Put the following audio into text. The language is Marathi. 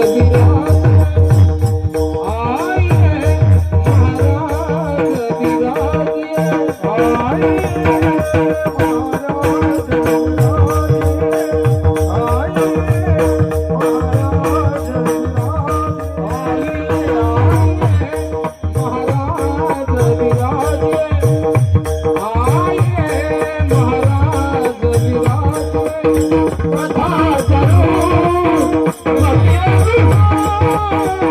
Come on. Oh, oh.